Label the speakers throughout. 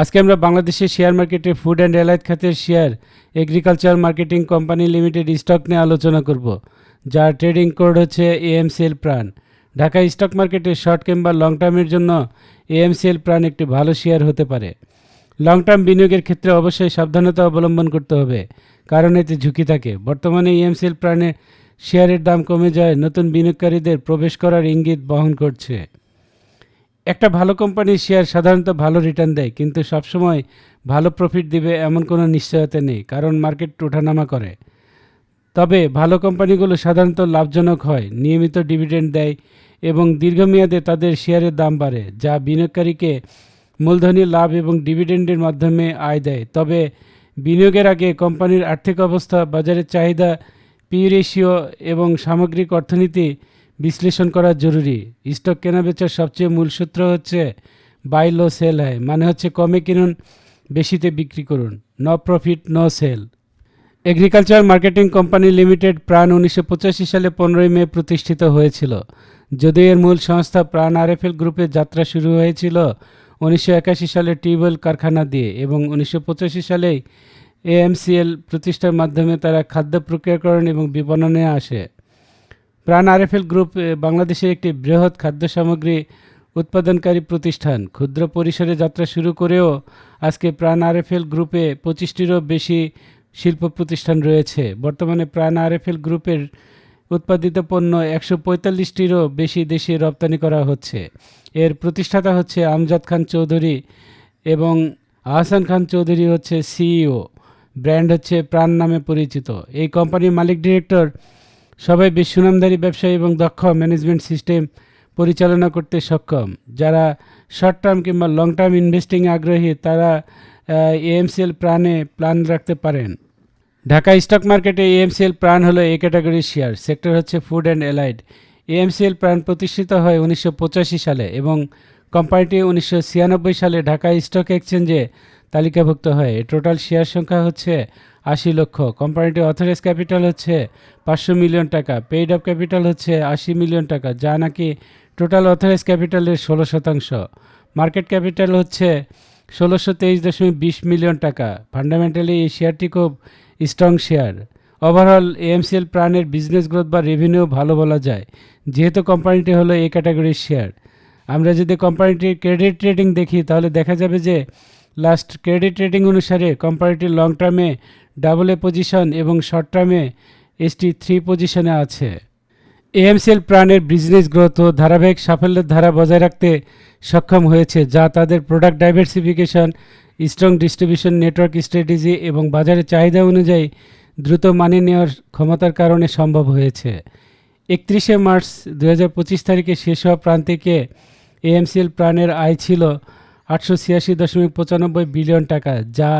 Speaker 1: আজকে আমরা বাংলাদেশের শেয়ার মার্কেটে ফুড অ্যান্ড এলাইট খাতের share agriculture marketing company limited stock নিয়ে আলোচনা করব, যার ট্রেডিং কোড হচ্ছে এএমসিএল প্রাণ ঢাকা স্টক মার্কেটে শর্ট কিংবা লং টার্মের জন্য এএমসিএল প্রাণ একটি ভালো শেয়ার হতে পারে। লং টার্ম বিনিয়োগের ক্ষেত্রে অবশ্যই সাবধানতা অবলম্বন করতে হবে, কারণ এতে ঝুঁকি থাকে। বর্তমানে ইএমসিএল প্রাণের শেয়ারের দাম কমে যায়, নতুন বিনিয়োগকারীদের প্রবেশ করার ইঙ্গিত বহন করছে। একটা ভালো কোম্পানির শেয়ার সাধারণত ভালো রিটার্ন দেয়, কিন্তু সবসময় ভালো প্রফিট দিবে এমন কোনো নিশ্চয়তা নেই, কারণ মার্কেট ওঠানামা করে। তবে ভালো কোম্পানিগুলো সাধারণত লাভজনক হয়, নিয়মিত ডিভিডেন্ড দেয় এবং দীর্ঘমেয়াদে তাদের শেয়ারের দাম বাড়ে, যা বিনিয়োগকারীকে মূলধনী লাভ এবং ডিভিডেন্ডের মাধ্যমে আয় দেয়। তবে বিনিয়োগের আগে কোম্পানির আর্থিক অবস্থা, বাজারের চাহিদা পি রেশিও এবং সামগ্রিক অর্থনীতি বিশ্লেষণ করা জরুরি। স্টক কেনাবেচার সবচেয়ে মূল সূত্র হচ্ছে বাই লো সেল হয় মানে হচ্ছে কমে কিনুন, বেশিতে বিক্রি করুন। No profit no sale agriculture marketing company limited Pran উনিশশো পঁচাশি সালে পনেরোই মে প্রতিষ্ঠিত হয়েছিল। যদিও এর মূল সংস্থা প্রাণ আরএফএল গ্রুপের যাত্রা শুরু হয়েছিল উনিশশো একাশি সালে টিউবওয়েল কারখানা দিয়ে এবং উনিশশো পঁচাশি সালেই এএমসিএল প্রতিষ্ঠার মাধ্যমে তারা খাদ্য প্রক্রিয়াকরণ এবং বিপণনে আসে। প্রাণ আরএফএল গ্রুপ বাংলাদেশের একটি বৃহৎ খাদ্য সামগ্রী উৎপাদনকারী প্রতিষ্ঠান। ক্ষুদ্র পরিসরে যাত্রা শুরু করেও আজকে প্রাণ আরএফএল গ্রুপে পঁচিশটিরও বেশি শিল্প প্রতিষ্ঠান রয়েছে। বর্তমানে প্রাণ আরএফএল গ্রুপের উৎপাদিত পণ্য একশো পঁয়তাল্লিশটিরও বেশি দেশে রপ্তানি করা হচ্ছে। এর প্রতিষ্ঠাতা হচ্ছে আমজাদ খান চৌধুরী এবং আহসান খান চৌধুরী হচ্ছে সিইও। ব্র্যান্ড হচ্ছে প্রাণ নামে পরিচিত। এই কোম্পানির মালিক ডিরেক্টর সবাই সুনামধারী ব্যবসায়ী এবং দক্ষ ম্যানেজমেন্ট সিস্টেম পরিচালনা করতে সক্ষম। যারা শর্ট টার্ম কিংবা লং টার্ম ইনভেস্টিংয়ে আগ্রহী, তারা এএমসিএল প্রাণে প্ল্যান রাখতে পারেন। ঢাকা স্টক মার্কেটে এএমসিএল প্রাণ হলো এ ক্যাটাগরির শেয়ার সেক্টর হচ্ছে food and allied AMCL Pran প্রতিষ্ঠিত হয় উনিশশো পঁচাশি সালে এবং কোম্পানিটি উনিশশো ছিয়ানব্বই সালে ঢাকা স্টক এক্সচেঞ্জে তালিকাভুক্ত হয়। টোটাল শেয়ার সংখ্যা হচ্ছে আশি লক্ষ। কোম্পানিটির অথরাইজ ক্যাপিটাল হচ্ছে পাঁচশো মিলিয়ন টাকা। পেইড আপ ক্যাপিটাল হচ্ছে আশি মিলিয়ন টাকা, যা নাকি টোটাল অথরাইজ ক্যাপিটালের ষোলো শতাংশ। মার্কেট ক্যাপিটাল হচ্ছে ষোলোশো তেইশ দশমিক বিশ মিলিয়ন টাকা। ফান্ডামেন্টালি এই শেয়ারটি খুব স্ট্রং শেয়ার ওভারঅল এএমসিএল প্রাণের বিজনেস গ্রোথ বা রেভিনিউ ভালো বলা যায়। যেহেতু কোম্পানিটি হলো এই ক্যাটাগরির শেয়ার আমরা যদি কোম্পানিটির ক্রেডিট রেটিং দেখি, তাহলে দেখা যাবে যে লাস্ট ক্রেডিট রেটিং অনুসারে কোম্পানিটির লং টার্মে ডাবল এ পজিশন এবং শর্ট টার্মে এসটি থ্রি পজিশনে আছে। এএমসিএল প্রাণের বিজনেস গ্রোথ ও ধারাবাহিক সাফল্যের ধারা বজায় রাখতে সক্ষম হয়েছে, যা তাদের product diversification strong distribution network strategy এবং বাজারের চাহিদা অনুযায়ী দ্রুত মানিয়ে নেওয়ার ক্ষমতার কারণে সম্ভব হয়েছে। একত্রিশে মার্চ দু হাজার পঁচিশ তারিখে শেষ হওয়া প্রান্তিকে এএমসিএল প্রাণের আয় ছিল আটশো ছিয়াশি দশমিক পঁচানব্বই বিলিয়ন টাকা, যা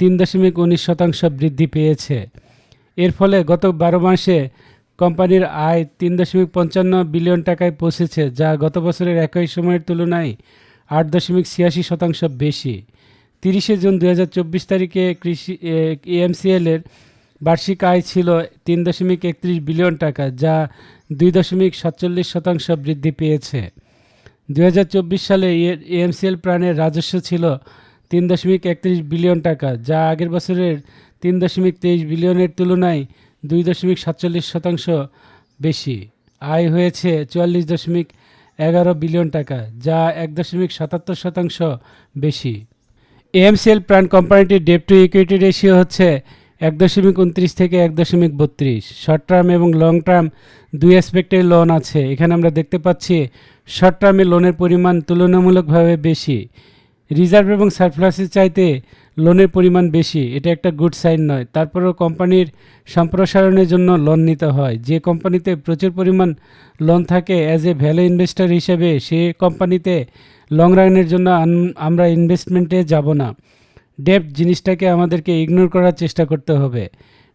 Speaker 1: তিন দশমিক উনিশ শতাংশ বৃদ্ধি পেয়েছে। এর ফলে গত বারো মাসে কোম্পানির আয় তিন দশমিক পঞ্চান্ন বিলিয়ন টাকায় পৌঁছেছে, যা গত বছরের একই সময়ের তুলনায় আট দশমিক ছিয়াশি শতাংশ বেশি। তিরিশে জুন দু হাজার চব্বিশ তারিখে কৃষি এএমসিএল এর বার্ষিক আয় ছিল তিন দশমিক একত্রিশ বিলিয়ন টাকা, যা দুই দশমিক সাতচল্লিশ শতাংশ বৃদ্ধি পেয়েছে। দুই হাজার চব্বিশ সালে এএমসিএল প্রাণের রাজস্ব ছিল তিন দশমিক একত্রিশ বিলিয়ন টাকা, যা আগের বছরের তিন দশমিক তেইশ বিলিয়নের তুলনায় দুই দশমিক সাতচল্লিশ শতাংশ বেশি। আয় হয়েছে চুয়াল্লিশ দশমিক এগারো বিলিয়ন টাকা, যা এক দশমিক সাতাত্তর শতাংশ বেশি। এএমসিএল প্রাণ কোম্পানিটির ডেপ টু ইকুইটি রেশিও হচ্ছে এক দশমিক উনত্রিশ থেকে এক দশমিক বত্রিশ। শর্ট টার্ম এবং লং টার্ম দুই অ্যাসপেক্টের লোন আছে। এখানে আমরা দেখতে পাচ্ছি শর্ট টার্মে লোনের পরিমাণ তুলনামূলকভাবে বেশি। রিজার্ভ এবং সারপ্লাসের চাইতে লোনের পরিমাণ বেশি। এটা একটা গুড সাইন নয়। তারপরেও কোম্পানির সম্প্রসারণের জন্য লোন নিতে হয়। যে কোম্পানিতে প্রচুর পরিমাণ লোন থাকে অ্যাজ এ ভ্যালু ইনভেস্টর হিসেবে সে কোম্পানিতে লং রানের জন্য আমরা ইনভেস্টমেন্টে যাব না। ডেপ্ট জিনিসটাকে আমাদেরকে ইগনোর করার চেষ্টা করতে হবে।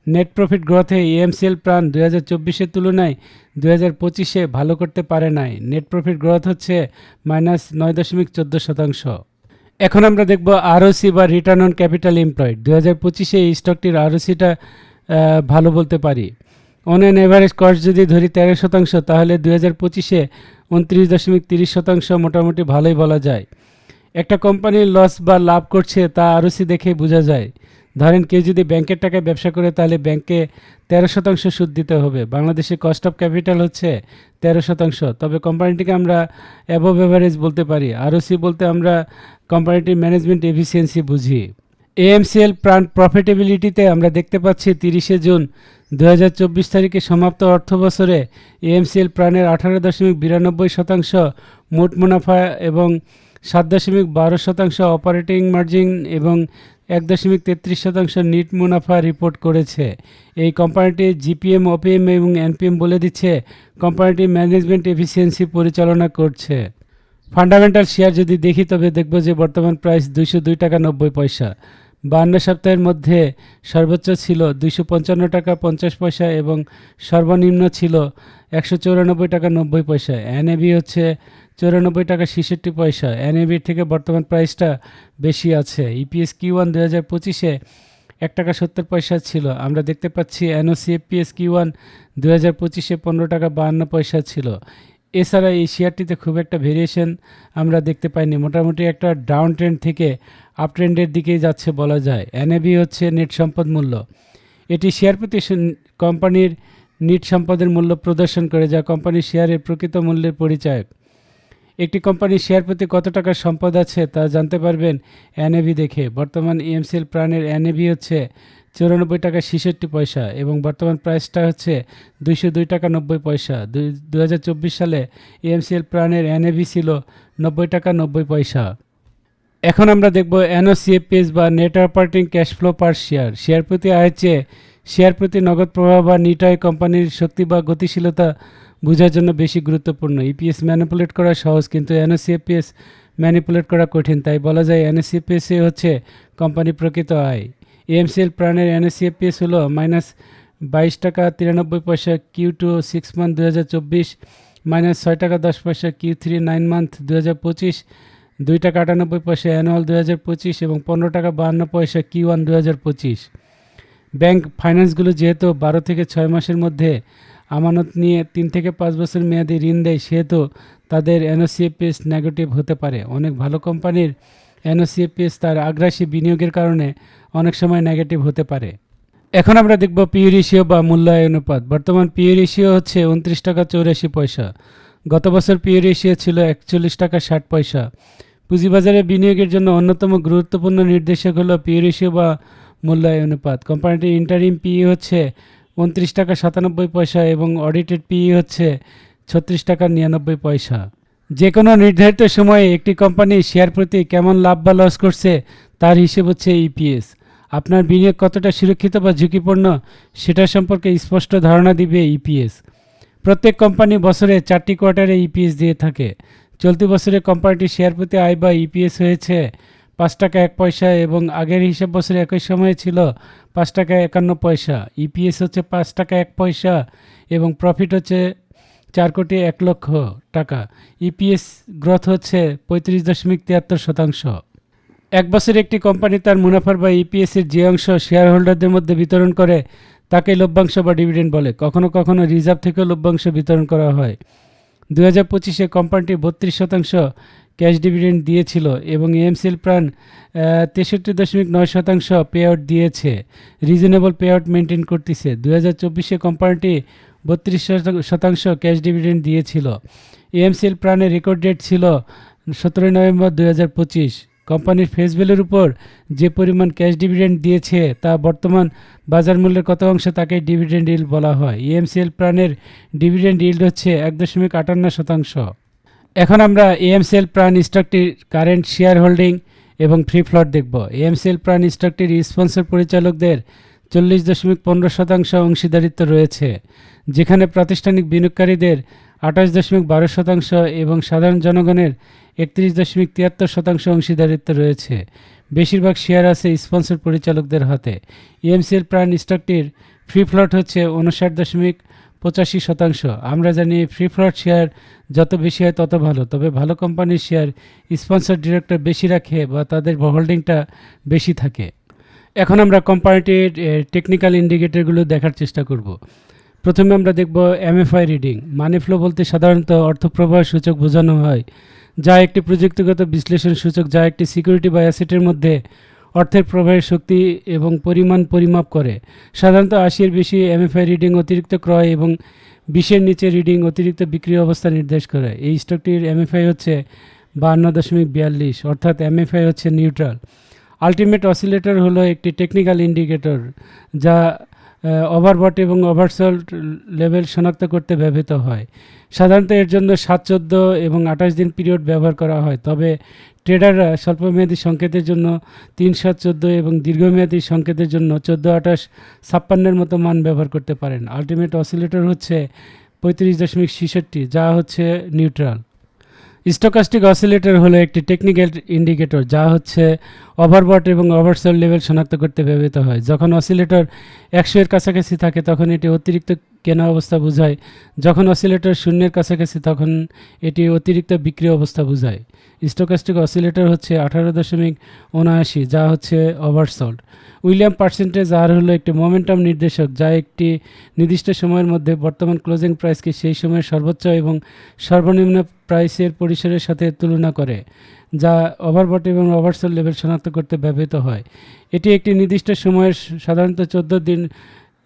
Speaker 1: নেট প্রফিট গ্রোথে এএমসিএল প্রাণ দু হাজার চব্বিশের তুলনায় দু হাজার পঁচিশে ভালো করতে পারে নাই। নেট প্রফিট গ্রোথ হচ্ছে মাইনাস নয় দশমিক চোদ্দ শতাংশ। এখন আমরা দেখব আরওসি বা রিটার্ন অন ক্যাপিটাল এমপ্লয়েড দু হাজার পঁচিশে এই স্টকটির আরওসিটা ভালো বলতে পারি। অন অ্যান এভারেজ কস্ট যদি ধরি তেরো শতাংশ, তাহলে দু হাজার পঁচিশে উনত্রিশ দশমিক তিরিশ শতাংশ মোটামুটি ভালোই বলা যায়। একটা কোম্পানির লস বা লাভ করছে তা আরওসি দেখে বোঝা যায়। ধরেন কেউ যদি ব্যাংকের টাকায় ব্যবসা করে তাহলে ব্যাংকে তেরো শতাংশ সুদ দিতে হবে। বাংলাদেশে কস্ট অফ ক্যাপিটাল হচ্ছে তেরো শতাংশ। তবে কোম্পানিটিকে আমরা অ্যাবভ এভারেজ বলতে পারি। আরওসি বলতে আমরা কোম্পানিটির ম্যানেজমেন্ট এফিসিয়েন্সি বুঝি। এএমসিএল প্রাণ প্রফিটেবিলিটিতে আমরা দেখতে পাচ্ছি তিরিশে জুন দু হাজার চব্বিশ তারিখে সমাপ্ত অর্থ বছরে এএমসিএল প্রাণের আঠারো দশমিক বিরানব্বই শতাংশ মোট মুনাফা এবং সাত দশমিক বারো শতাংশ অপারেটিং মার্জিন এবং এক দশমিক তেত্রিশ শতাংশ নিট মুনাফা রিপোর্ট করেছে। এই কোম্পানিটি জিপিএম, ওপিএম এবং এনপিএম বলে দিচ্ছে, কোম্পানিটি ম্যানেজমেন্ট এফিসিয়েন্সি পরিচালনা করছে। ফান্ডামেন্টাল শেয়ার যদি দেখি, তবে দেখব যে বর্তমান প্রাইস দুইশো দুই টাকা নব্বই পয়সা। বান্ন সপ্তাহের মধ্যে সর্বোচ্চ ছিল দুইশো পঞ্চান্ন টাকা পঞ্চাশ পয়সা এবং সর্বনিম্ন ছিল একশো চৌরানব্বই টাকা নব্বই পয়সা। এনএবি হচ্ছে চৌরানব্বই টাকা ছেষট্টি পয়সা। এনএবির থেকে বর্তমান প্রাইসটা বেশি আছে। ইপিএস কিউ ওয়ান দু হাজার পঁচিশে এক টাকা সত্তর পয়সা ছিল। আমরা দেখতে পাচ্ছি এনওসিএফপিএস কিউ ওয়ান দু হাজার পঁচিশে পনেরো টাকা বাহান্ন পয়সা ছিল। এছাড়া এই শেয়ারটিতে খুব একটা ভেরিয়েশন আমরা দেখতে পাইনি। মোটামুটি একটা ডাউন ট্রেন্ড থেকে আপ ট্রেন্ডের দিকেই যাচ্ছে বলা যায়। এনএবি হচ্ছে নেট সম্পদ মূল্য। এটি শেয়ার প্রতি কোম্পানির নিট সম্পদের মূল্য প্রদর্শন করে, যা কোম্পানির শেয়ারের প্রকৃত মূল্যের পরিচায়ক। একটি কোম্পানির শেয়ার প্রতি কত টাকার সম্পদ আছে তা জানতে পারবেন এনএবি দেখে। বর্তমান ইএমসিএল প্রাণের এনএবি হচ্ছে চুরানব্বই টাকা ছেষট্টি পয়সা এবং বর্তমান প্রাইসটা হচ্ছে দুইশো দুই টাকা নব্বই পয়সা। দু হাজার চব্বিশ সালে ইএমসিএল প্রাণের এনএবি ছিল নব্বই টাকা নব্বই পয়সা। এখন আমরা দেখব এনওসিএফপিএস বা net operating cash flow per share. Share প্রতি আয়ের চেয়ে শেয়ার প্রতি নগদ প্রবাহ বা নিট আয় কোম্পানির শক্তি বা গতিশীলতা বোঝার জন্য বেশি গুরুত্বপূর্ণ। ইপিএস ম্যানিপুলেট করা সহজ, কিন্তু এনওসিএফপিএস ম্যানিপুলেট করা কঠিন। তাই বলা যায় এনএসিএফপিএস হচ্ছে কোম্পানি প্রকৃত আয়। এএমসিএল প্রাণের এনএসিএফপিএস হলো মাইনাস বাইশ টাকা তিরানব্বই পয়সা কিউ টু সিক্স মান্থ দু হাজার চব্বিশ মাইনাস ছয় টাকা দশ পয়সা কিউ থ্রি নাইন মান্থ দু হাজার পঁচিশ, দুই টাকা আটানব্বই পয়সা অ্যানুয়াল দু হাজার পঁচিশ এবং পনেরো টাকা বাহান্ন পয়সা কিউ ওয়ান দু হাজার পঁচিশ। ব্যাংক ফাইন্যান্সগুলো যেহেতু বারো থেকে ছয় মাসের মধ্যে আমানত নিয়ে তিন থেকে পাঁচ বছর মেয়াদি ঋণ দেয়, সেহেতু তাদের এনওসিএফপিএস নেগেটিভ হতে পারে। অনেক ভালো কোম্পানির এনওসিএফপিএস তার আগ্রাসী বিনিয়োগের কারণে অনেক সময় নেগেটিভ হতে পারে। এখন আমরা দেখব পিউ রেশিও বা মূল্যায় অনুপাত। বর্তমান পিউ রেশিও হচ্ছে উনত্রিশ টাকা চৌরাশি পয়সা। গত বছর পিউ রেশিও ছিল একচল্লিশ টাকা ষাট পয়সা। পুঁজিবাজারে বিনিয়োগের জন্য অন্যতম গুরুত্বপূর্ণ নির্দেশক হলো পিউ রেশিও বা মূল্যায় অনুপাত। কোম্পানিটির ইন্টারিম পিই হচ্ছে উনত্রিশ টাকা সাতানব্বই পয়সা এবং অডিটেড পিই হচ্ছে ছত্রিশ টাকা নিরানব্বই পয়সা। যে কোনো নির্ধারিত সময়ে একটি কোম্পানি শেয়ার প্রতি কেমন লাভ বা লস করছে, তার হিসেব হচ্ছে ইপিএস আপনার বিনিয়োগ কতটা সুরক্ষিত বা ঝুঁকিপূর্ণ, সেটা সম্পর্কে স্পষ্ট ধারণা দিবে ইপিএস প্রত্যেক কোম্পানি বছরে চারটি কোয়ার্টারে ইপিএস দিয়ে থাকে। চলতি বছরে কোম্পানিটির শেয়ার প্রতি আয় বা ইপিএস হয়েছে পাঁচ টাকা এক পয়সা এবং আগের হিসাব বছরে একই সময়ে ছিল পাঁচ টাকা একান্ন পয়সা। ইপিএস হচ্ছে পাঁচ টাকা এক পয়সা এবং প্রফিট হচ্ছে চার কোটি এক লক্ষ টাকা। ইপিএস গ্রোথ হচ্ছে পঁয়ত্রিশ দশমিক তিয়াত্তর শতাংশ। এক বছরে একটি কোম্পানি তার মুনাফার বা ইপিএসের যে অংশ শেয়ার হোল্ডারদের মধ্যে বিতরণ করে তাকে লভ্যাংশ বা ডিভিডেন্ড বলে। কখনো কখনো রিজার্ভ থেকেও লভ্যাংশ বিতরণ করা হয়। দু হাজার পঁচিশে কোম্পানিটি বত্রিশ শতাংশ ক্যাশ ডিভিডেন্ড দিয়েছিল এবং এমসিএল প্রাণ তেষট্টি দশমিক নয় শতাংশ পে আউট দিয়েছে। রিজনেবল পে আউট মেনটেন করতেছে। দু হাজার চব্বিশে কোম্পানিটি বত্রিশ শতাংশ ক্যাশ ডিভিডেন্ড দিয়েছিল। এমসিএল প্রাণের রেকর্ড ডেট ছিল সতেরোই নভেম্বর দু হাজার পঁচিশ। কোম্পানির ফেস ভ্যালুর উপর যে পরিমাণ ক্যাশ ডিভিডেন্ড দিয়েছে তা বর্তমান বাজার মূল্যের কত অংশ তাকে ডিভিডেন্ড ইল্ড বলা হয়। ইএমসিএল প্রাণের ডিভিডেন্ড ইল্ড হচ্ছে এক দশমিক আটান্ন শতাংশ। এখন আমরা এএমসিএল প্রাণ স্টকটির কারেন্ট শেয়ার হোল্ডিং এবং ফ্রি ফ্লট দেখব। এএমসিএল প্রাণ স্টকটির স্পন্সর পরিচালকদের চল্লিশ দশমিক পনেরো শতাংশ অংশীদারিত্ব রয়েছে, যেখানে প্রাতিষ্ঠানিক বিনিয়োগকারীদের আঠাশ দশমিক বারো শতাংশ এবং সাধারণ জনগণের একত্রিশ দশমিক তিয়াত্তর শতাংশ অংশীদারিত্ব রয়েছে। বেশিরভাগ শেয়ার আছে স্পন্সর পরিচালকদের হাতে। ইএমসিএল প্রাণ স্টকটির ফ্রি ফ্লট হচ্ছে উনষাট দশমিক পঁচাশি শতাংশ। আমরা জানি ফ্রি ফ্লট শেয়ার যত বেশি হয় তত ভালো। তবে ভালো কোম্পানির শেয়ার স্পন্সর ডিরেক্টর বেশি রাখে বা তাদের হোল্ডিংটা বেশি থাকে। এখন আমরা কোম্পানিটির টেকনিক্যাল ইন্ডিকেটরগুলো দেখার চেষ্টা করব। প্রথমে আমরা দেখব এমএফআই রিডিং মানি ফ্লো বলতে সাধারণত অর্থপ্রবাহ সূচক বোঝানো হয়। যা একটি প্রযুক্তিগত বিশ্লেষণ সূচক, যা একটি সিকিউরিটি বা অ্যাসেটের মধ্যে অর্থের প্রবাহের শক্তি এবং পরিমাণ পরিমাপ করে। সাধারণত আশির বেশি এমএফআই রিডিং অতিরিক্ত ক্রয় এবং বিশের নিচে রিডিং অতিরিক্ত বিক্রি অবস্থা নির্দেশ করে। এই স্টকটির এমএফআই হচ্ছে বাহান্ন দশমিক বিয়াল্লিশ, অর্থাৎ এমএফআই হচ্ছে নিউট্রাল আলটিমেট অসিলেটর হলো একটি টেকনিক্যাল ইন্ডিকেটর যা ওভারবট এবং ওভারসল্ট লেভেল শনাক্ত করতে ব্যবহৃত হয়। সাধারণত এর জন্য সাত চোদ্দ এবং আঠাশ দিন পিরিয়ড ব্যবহার করা হয়। তবে ট্রেডাররা স্বল্পমেয়াদী সংকেতের জন্য তিন সাত চোদ্দ এবং দীর্ঘমেয়াদী সংকেতের জন্য চোদ্দ আঠাশ ছাপ্পান্নের মতো মান ব্যবহার করতে পারেন। আলটিমেট অসিলেটর হচ্ছে পঁয়ত্রিশ দশমিক ছেষট্টি, যা হচ্ছে নিউট্রাল স্টোকাস্টিক অসিলেটর হলো একটি টেকনিক্যাল ইন্ডিকেটর যা হচ্ছে ওভারবট এবং ওভারসোল লেভেল শনাক্ত করতে ব্যবহৃত হয়। যখন অসিলেটর একশো এর কাছাকাছি থাকে, তখন এটি অতিরিক্ত কেনা অবস্থা বোঝায়। যখন অসিলেটর শূন্যের কাছাকাছি, তখন এটি অতিরিক্ত বিক্রি অবস্থা বোঝায়। স্টোকাস্টিক অসিলেটর হচ্ছে আঠারো দশমিক উনআশি, যা হচ্ছে ওভারসল্ট উইলিয়াম পার্সেন্টেজ আর হলো একটি মোমেন্টাম নির্দেশক, যা একটি নির্দিষ্ট সময়ের মধ্যে বর্তমান ক্লোজিং প্রাইসকে সেই সময়ের সর্বোচ্চ এবং সর্বনিম্ন প্রাইসের পরিসরের সাথে তুলনা করে। যা ওভারবট এবং ওভারসোল লেভেল শনাক্ত করতে ব্যবহৃত হয়। এটি একটি নির্দিষ্ট সময়ের সাধারণত চোদ্দ দিন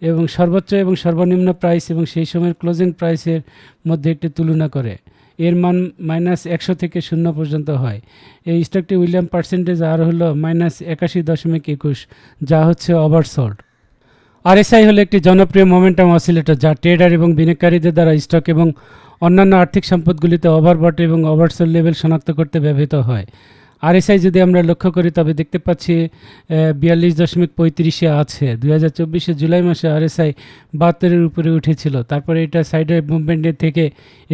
Speaker 1: এবং সর্বোচ্চ এবং সর্বনিম্ন প্রাইস এবং সেই সময়ের ক্লোজিং প্রাইসের মধ্যে একটি তুলনা করে। এর মান মাইনাস একশো থেকে শূন্য পর্যন্ত হয়। এই স্টকটি উইলিয়াম পার্সেন্টেজ আর হলো মাইনাস একাশি দশমিক একুশ, যা হচ্ছে ওভারসল্ট আরএসআই হলো একটি জনপ্রিয় মোমেন্টাম অসিলেটর যা ট্রেডার এবং বিনিয়োগকারীদের দ্বারা স্টক এবং অন্যান্য আর্থিক সম্পদগুলিতে ওভারবট এবং ওভারসোল লেভেল শনাক্ত করতে ব্যবহৃত হয়। আরএসআই যদি আমরা লক্ষ্য করি, তবে দেখতে পাচ্ছি বিয়াল্লিশ দশমিক পঁয়ত্রিশে আছে। দু হাজার চব্বিশে জুলাই মাসে আরএসআই বাহাত্তরের উপরে উঠেছিল। তারপরে এটা সাইডে মুভমেন্টের থেকে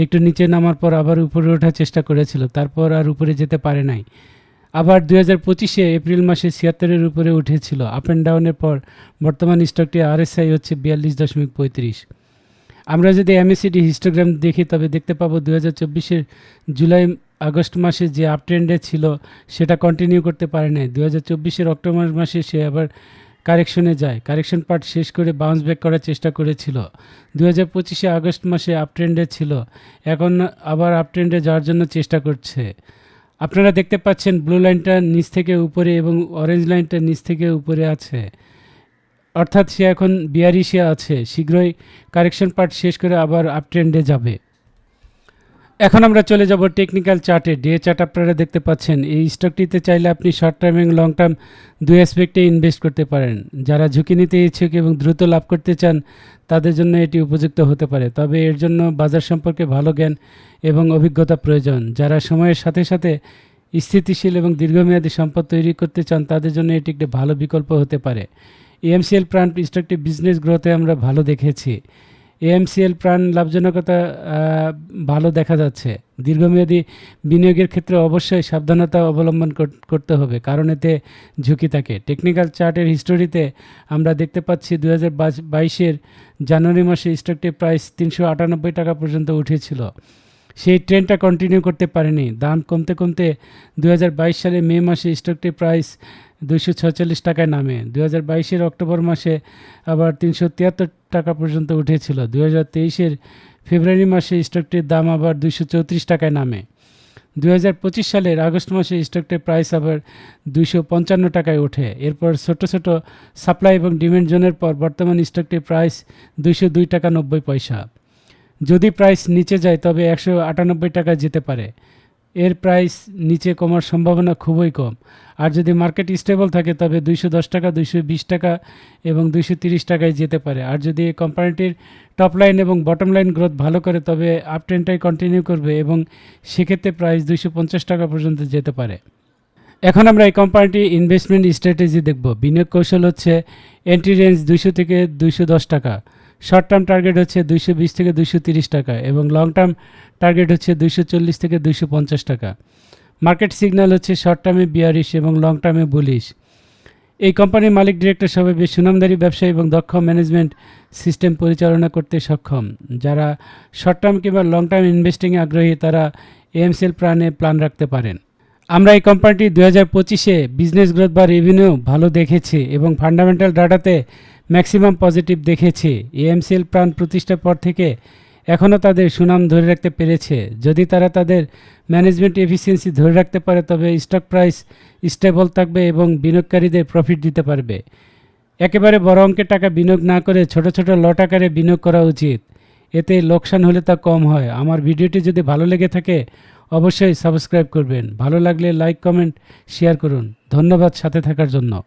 Speaker 1: একটু নিচে নামার পর আবার উপরে ওঠার চেষ্টা করেছিল। তারপর আর উপরে যেতে পারে নাই। আবার দুই হাজার পঁচিশে এপ্রিল মাসে ছিয়াত্তরের উপরে উঠেছিল। আপ অ্যান্ড ডাউনের পর বর্তমান স্টকটি আরএসআই হচ্ছে বিয়াল্লিশ দশমিক পঁয়ত্রিশ। আমরা যদি এমএসিডি হিস্টোগ্রাম দেখি, তবে দেখতে পাবো দু হাজার চব্বিশের জুলাই, আগস্ট মাসে যে আপ ট্রেন্ডে ছিল, সেটা কন্টিনিউ করতে পারে নাই। দু হাজার চব্বিশের অক্টোবর মাসে সে আবার কারেকশনে যায়। কারেকশন পার্ট শেষ করে বাউন্স ব্যাক করার চেষ্টা করেছিল। দু হাজার পঁচিশে আগস্ট মাসে আপ ট্রেন্ডে ছিল। এখন আবার আপ ট্রেন্ডে যাওয়ার জন্য চেষ্টা করছে। আপনারা দেখতে পাচ্ছেন ব্লু লাইনটা নিচ থেকে উপরে এবং অরেঞ্জ লাইনটা নিচ থেকে উপরে আছে। অর্থাৎ সে এখন বিয়ারিশে আছে। শীঘ্রই কারেকশন পার্ট শেষ করে আবার আপ ট্রেন্ডে যাবে। এখন আমরা চলে যাব টেকনিক্যাল চার্টে ডে চার্ট আপনারা দেখতে পাচ্ছেন, এই স্টকটিতে চাইলে আপনি শর্ট টার্ম এবং লং টার্ম দুই অ্যাসপেক্টে ইনভেস্ট করতে পারেন। যারা ঝুঁকি নিতে ইচ্ছুক এবং দ্রুত লাভ করতে চান, তাদের জন্য এটি উপযুক্ত হতে পারে। তবে এর জন্য বাজার সম্পর্কে ভালো জ্ঞান এবং অভিজ্ঞতা প্রয়োজন। যারা সময়ের সাথে সাথে স্থিতিশীল এবং দীর্ঘমেয়াদী সম্পদ তৈরি করতে চান, তাদের জন্য এটি একটি ভালো বিকল্প হতে পারে। এএমসিএল প্রাণ স্টকটি বিজনেস গ্রোথে আমরা ভালো দেখেছি। এএমসিএল প্রাণ লাভজনকতা ভালো দেখা যাচ্ছে। দীর্ঘমেয়াদী বিনিয়োগের ক্ষেত্রে অবশ্যই সাবধানতা অবলম্বন করতে হবে, কারণ এতে ঝুঁকি থাকে। টেকনিক্যাল চার্টের হিস্টোরিতে আমরা দেখতে পাচ্ছি দু হাজার বাইশের জানুয়ারি মাসে স্টকটি প্রাইস তিনশো আটানব্বই টাকা পর্যন্ত উঠেছিল। সেই ট্রেনটা কন্টিনিউ করতে পারেনি। দাম কমতে কমতে দু হাজার বাইশ সালে মে মাসে স্টকটি প্রাইস দুইশো ছয়চল্লিশ টাকায় নামে। দু হাজার বাইশের অক্টোবর মাসে আবার তিনশো তিয়াত্তর টাকা পর্যন্ত উঠেছিল। দু হাজার তেইশের ফেব্রুয়ারি মাসে স্টকটির দাম আবার দুইশো চৌত্রিশ টাকায় নামে। দু হাজার পঁচিশ সালের আগস্ট মাসে স্টকটির প্রাইস আবার দুইশো পঞ্চান্ন টাকায় ওঠে। এরপর ছোট ছোট সাপ্লাই এবং ডিমান্ড জোনের পর বর্তমান স্টকটির প্রাইস দুইশো দুই টাকা নব্বই পয়সা। যদি প্রাইস নিচে যায়, তবে একশো আটানব্বই টাকা যেতে পারে। এর প্রাইস নিচে কমার সম্ভাবনা খুবই কম। আর যদি মার্কেট স্টেবল থাকে, তবে দুইশো দশ টাকা, দুইশো বিশ টাকা এবং দুইশো তিরিশ টাকায় যেতে পারে। আর যদি এই কোম্পানিটির টপ লাইন এবং বটম লাইন গ্রোথ ভালো করে, তবে আপ ট্রেনটাই কন্টিনিউ করবে এবং সেক্ষেত্রে প্রাইস দুইশো পঞ্চাশ টাকা পর্যন্ত যেতে পারে। এখন আমরা এই কোম্পানিটির ইনভেস্টমেন্ট স্ট্র্যাটেজি দেখব। বিনিয়োগ কৌশল হচ্ছে এন্ট্রি রেঞ্জ দুইশো থেকে দুইশো দশ টাকা। শর্ট টার্ম টার্গেট হচ্ছে দুইশো বিশ থেকে দুইশো তিরিশ টাকা এবং লং টার্ম টার্গেট হচ্ছে দুইশো চল্লিশ থেকে দুইশো পঞ্চাশ টাকা। মার্কেট সিগন্যাল হচ্ছে শর্ট টার্মে বিয়ারিশ এবং লং টার্মে বুলিশ এই কোম্পানির মালিক ডিরেক্টর সবাই বেশ সুনামদারি ব্যবসায়ী এবং দক্ষ ম্যানেজমেন্ট সিস্টেম পরিচালনা করতে সক্ষম। যারা শর্ট টার্ম কিংবা লং টার্ম ইনভেস্টিংয়ে আগ্রহী, তারা এএমসিএল প্ল্যানে প্ল্যান রাখতে পারেন। আমরা এই কোম্পানিটি দু হাজার পঁচিশে বিজনেস গ্রোথ বা রেভিনিউ ভালো দেখেছি এবং ফান্ডামেন্টাল ডাটাতে ম্যাক্সিমাম পজিটিভ দেখেছি। এএমসিএল প্রাণ প্রতিষ্ঠার পর থেকে এখনও তাদের সুনাম ধরে রাখতে পেরেছে। যদি তারা তাদের ম্যানেজমেন্ট এফিসিয়েন্সি ধরে রাখতে পারে, তবে স্টক প্রাইস স্টেবল থাকবে এবং বিনিয়োগকারীদের প্রফিট দিতে পারবে। একেবারে বড় অঙ্কের টাকা বিনিয়োগ না করে ছোট ছোট লট আকারে বিনিয়োগ করা উচিত। এতে লোকসান হলে তা কম হয়। আমার ভিডিওটি যদি ভালো লেগে থাকে, অবশ্যই সাবস্ক্রাইব করবেন। ভালো লাগলে লাইক, কমেন্ট, শেয়ার করুন। ধন্যবাদ সাথে থাকার জন্য।